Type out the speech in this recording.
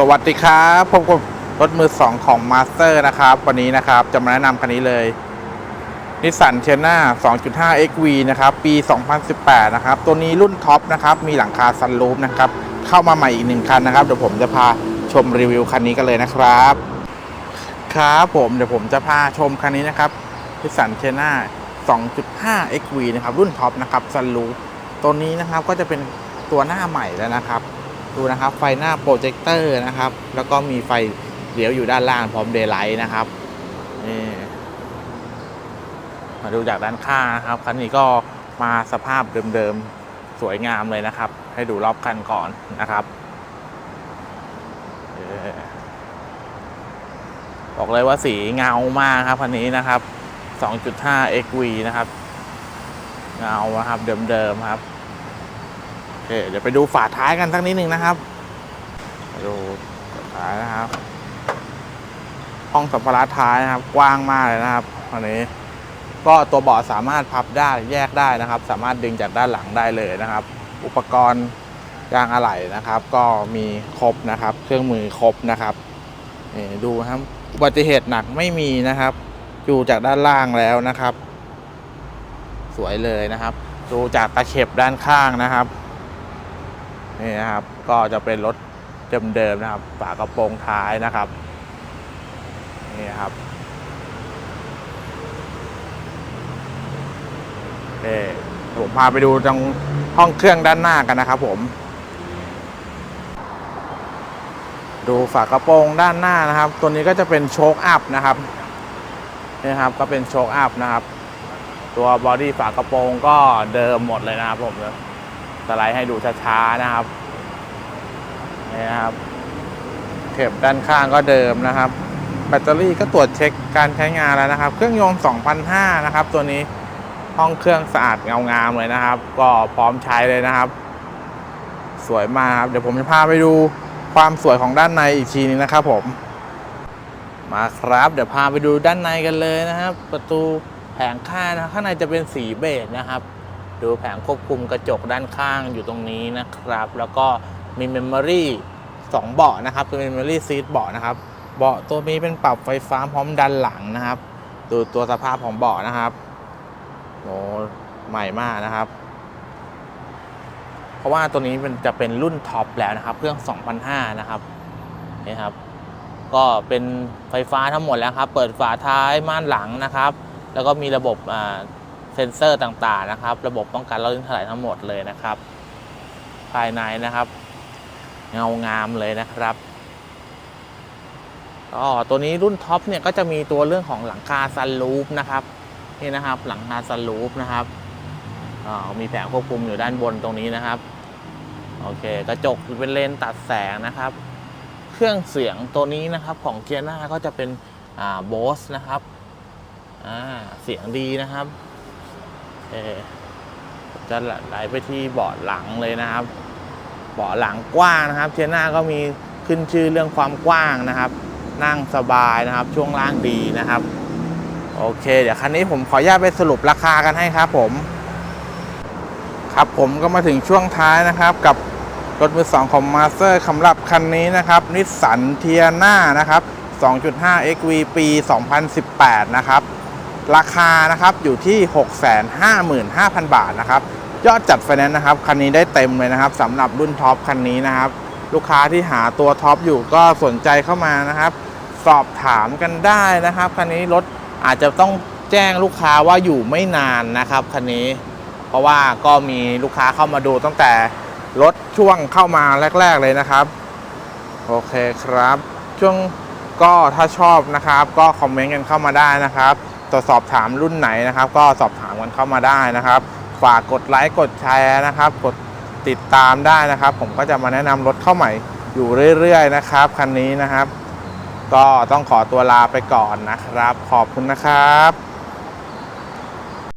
สวัสดีครับพบกับรถมือสองของ Master นะครับ วันนี้นะครับจะมาแนะนำคันนี้เลยนิสสันเทน่า 2.5 XV นะครับ ปี 2018 นะครับ ตัวนี้รุ่นท็อปนะครับ มีหลังคาซันรูฟนะครับ เข้ามาใหม่อีกหนึ่งคันนะครับ เดี๋ยวผมจะพาชมรีวิวคันนี้กันเลยนะครับ ครับผมเดี๋ยวผมจะพาชมคันนี้นะครับนิสสันเทน่า 2.5 XV นะครับ รุ่นท็อปนะครับซันรูฟตัวนี้นะครับก็จะเป็นตัวหน้าใหม่แล้วนะครับ ดูนะครับ ไฟหน้าโปรเจคเตอร์นะครับ แล้วก็มีไฟเลี้ยวอยู่ด้านล่างพร้อมเดย์ไลท์นะครับนี่มาดูจากด้านข้างนะครับคันนี้ก็มาสภาพเดิมๆสวยงามเลยนะครับ ให้ดูรอบคันก่อนนะครับบอกเลยว่าสีเงามากครับคันนี้นะครับ 2.5 XV นะครับ เงานะครับเดิมๆครับ เคเดี๋ยวไปดูฝาท้ายกันสักนิดหนึ่งนะครับดูฝาท้ายนะครับห้องสัมภาระท้ายนะครับ กว้างมากเลยนะครับอันนี้ ก็ตัวเบาะสามารถพับได้แยกได้นะครับ สามารถดึงจากด้านหลังได้เลยนะครับ อุปกรณ์ยางอะไหล่นะครับ ก็มีครบนะครับ เครื่องมือครบนะครับดูครับอุบัติเหตุหนักไม่มีนะครับ อยู่จากด้านล่างแล้วนะครับ สวยเลยนะครับ ดูจากตะเข็บด้านข้างนะครับ นี่นะครับ ก็จะเป็นรถเดิมๆนะครับ ฝากระโปรงท้ายนะครับ นี่ครับโอเคผมพาไปดูตรงห้องเครื่องด้านหน้ากันนะครับผม ดูฝากระโปรงด้านหน้านะครับ ตัวนี้ก็จะเป็นโชคอัพนะครับนี่ครับก็เป็นโชคอัพนะครับ ตัวบอดี้ฝากระโปรงก็เดิมหมดเลยนะครับผมจะ สไลด์ให้ดูช้าๆนะครับนี่นะครับเข็บด้านข้างก็เดิมนะครับ แบตเตอรี่ก็ตรวจเช็คการใช้งานแล้วนะครับ เครื่องยนต์2,500นะครับ ตัวนี้ห้องเครื่องสะอาดเงางามเลยนะครับ ก็พร้อมใช้เลยนะครับ สวยมากครับเดี๋ยวผมจะพาไปดูความสวยของด้านในอีกทีนึงนะครับ ผมมาครับ เดี๋ยวพาไปดูด้านในกันเลยนะครับ ประตูแผงข้างนะข้างในจะเป็นสีเบจนะครับ ดูแผงควบคุมกระจกด้านข้างอยู่ตรงนี้นะครับ แล้วก็มีเมมโมรี่สองเบาะนะครับเป็นเมมโมรี่ซีทเบาะนะครับ เบาะตัวนี้เป็นปรับไฟฟ้าพร้อมดันหลังนะครับ ดูตัวสภาพของเบาะนะครับโอ้ใหม่มากนะครับ เพราะว่าตัวนี้มันจะเป็นรุ่นท็อปแล้วนะครับ เครื่อง 2005 นะครับนี่ครับ ก็เป็นไฟฟ้าทั้งหมดแล้วครับ เปิดฝาท้ายม่านหลังนะครับ แล้วก็มีระบบอ่า เซ็นเซอร์ต่างๆนะครับ ระบบป้องกันเราลื่นถลายทั้งหมดเลยนะครับ ภายในนะครับ เงางามเลยนะครับก็ตัวนี้รุ่นท็อปเนี่ยก็จะมีตัวเรื่องของหลังคาซันรูฟนะครับนี่นะครับหลังคาซันรูฟนะครับอ่ามีแผงควบคุมอยู่ด้านบนตรงนี้นะครับโอเคกระจกเป็นเลนตัดแสงนะครับ เครื่องเสียงตัวนี้นะครับของเกียร์หน้าก็จะเป็นอ่าโบสนะครับอ่าเสียงดีนะครับ จะไหลไปที่เบาะหลังเลยนะครับ เบาะหลังกว้างนะครับ เทียน่าก็มีขึ้นชื่อเรื่องความกว้างนะครับ นั่งสบายนะครับ ช่วงล่างดีนะครับ โอเค เดี๋ยวคันนี้ผมขออนุญาตไปสรุปราคากันให้ครับผม ครับผมก็มาถึงช่วงท้ายนะครับ กับรถมือสองของมาสเตอร์สำหรับคันนี้นะครับนิสสันเทียน่านะครับ 2.5 XV ปี 2018 นะครับ ราคานะครับอยู่ที่ 655,000 บาทนะครับยอดจัดไฟแนนซ์นะครับคันนี้ได้เต็มเลยนะครับสำหรับรุ่นท็อปคันนี้นะครับ ลูกค้าที่หาตัวท็อปอยู่ก็สนใจเข้ามานะครับ สอบถามกันได้นะครับคันนี้รถอาจจะต้องแจ้งลูกค้าว่าอยู่ไม่นานนะครับคันนี้ เพราะว่าก็มีลูกค้าเข้ามาดูตั้งแต่รถช่วงเข้ามาแรก ๆเลยนะครับโอเคครับ ช่วงก็ถ้าชอบนะครับ ก็คอมเมนต์กันเข้ามาได้นะครับ ตรวจสอบถามรุ่นไหนนะครับ ก็สอบถามกันเข้ามาได้นะครับ ฝากกดไลค์กดแชร์นะครับ กดติดตามได้นะครับ ผมก็จะมาแนะนำรถเข้าใหม่อยู่เรื่อยๆนะครับคันนี้นะครับ ก็ต้องขอตัวลาไปก่อนนะครับ ขอบคุณนะครับ